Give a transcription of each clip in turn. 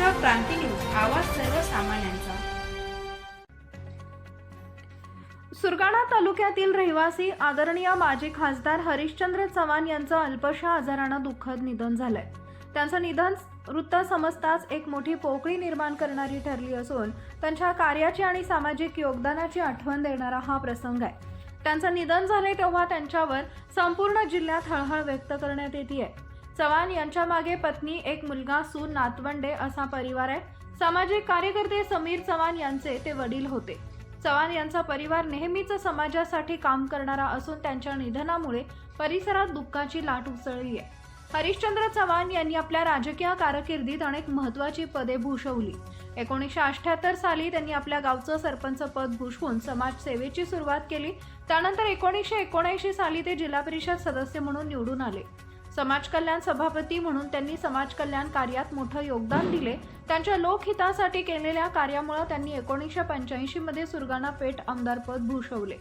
Maharashtra Kranti news आवाज सर्वसामान्यांचा. सुरगाणा तालुक्यातील रहिवासी आदरणीय माजी खासदार हरिश्चंद्र चव्हाण यांचं अल्पशा आजारानं दुःखद निधन झालंय. त्यांचं निधन वृत्त समजताच एक मोठी पोकळी निर्माण करणारी ठरली असून त्यांच्या कार्याची आणि सामाजिक योगदानाची आठवण देणारा हा प्रसंग आहे. त्यांचं निधन झाले तेव्हा त्यांच्यावर संपूर्ण जिल्ह्यात हळहळ व्यक्त करण्यात येते चव्हाण यांच्या मागे पत्नी एक मुलगा सून नातवंडे असा परिवार आहे. सामाजिक कार्यकर्ते समीर चव्हाण यांचे ते वडील होते. चव्हाण यांचा परिवार नेहमीच समाजासाठी काम करणारा असून त्यांच्या निधनामुळे परिसरात दुःखाची लाट उसळली आहे. हरिश्चंद्र चव्हाण यांनी आपल्या राजकीय कारकिर्दीत अनेक महत्वाची पदे भूषवली. एकोणीसशे अठ्याहत्तर साली त्यांनी आपल्या गावचं सरपंच पद भूषवून समाजसेवेची सुरुवात केली. त्यानंतर एकोणीसशे एकोणऐंशी साली ते जिल्हा परिषद सदस्य म्हणून निवडून आले. समाज कल्याण सभापती म्हणून त्यांनी समाजकल्याण कार्यात मोठं योगदान दिले. त्यांच्या लोकहितासाठी केलेल्या कार्यामुळे त्यांनी एकोणीसशे पंच्याऐंशी मध्ये सुरगाणा पेठ आमदारपद भूषवले.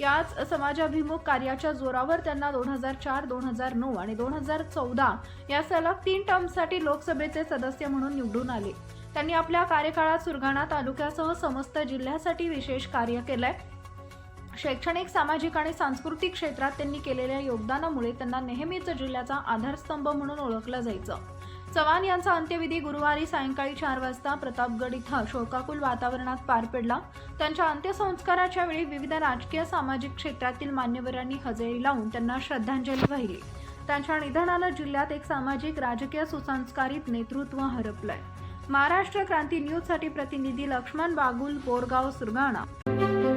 याच समाजाभिमुख कार्याच्या जोरावर त्यांना दोन हजार चार दोन हजार नऊ आणि दोन हजार चौदा या सलग तीन टर्मसाठी लोकसभेचे सदस्य म्हणून निवडून आले. त्यांनी आपल्या कार्यकाळात सुरगाणा तालुक्यासह समस्त जिल्ह्यासाठी विशेष कार्य केलंय. शैक्षणिक सामाजिक आणि सांस्कृतिक क्षेत्रात त्यांनी केलेल्या योगदानामुळे त्यांना नेहमीच जिल्ह्याचा आधारस्तंभ म्हणून ओळखलं जायचं. चव्हाण यांचा अंत्यविधी गुरुवारी सायंकाळी चार वाजता प्रतापगड इथं शोकाकुल वातावरणात पार पडला. त्यांच्या अंत्यसंस्काराच्या वेळी विविध राजकीय सामाजिक क्षेत्रातील मान्यवरांनी हजेरी लावून त्यांना श्रद्धांजली वाहिली. त्यांच्या निधनानं जिल्ह्यात एक सामाजिक राजकीय सुसंस्कारित नेतृत्व हरपलंय. महाराष्ट्र क्रांती न्यूजसाठी प्रतिनिधी लक्ष्मण बागुल बोरगाव सुरगाणा.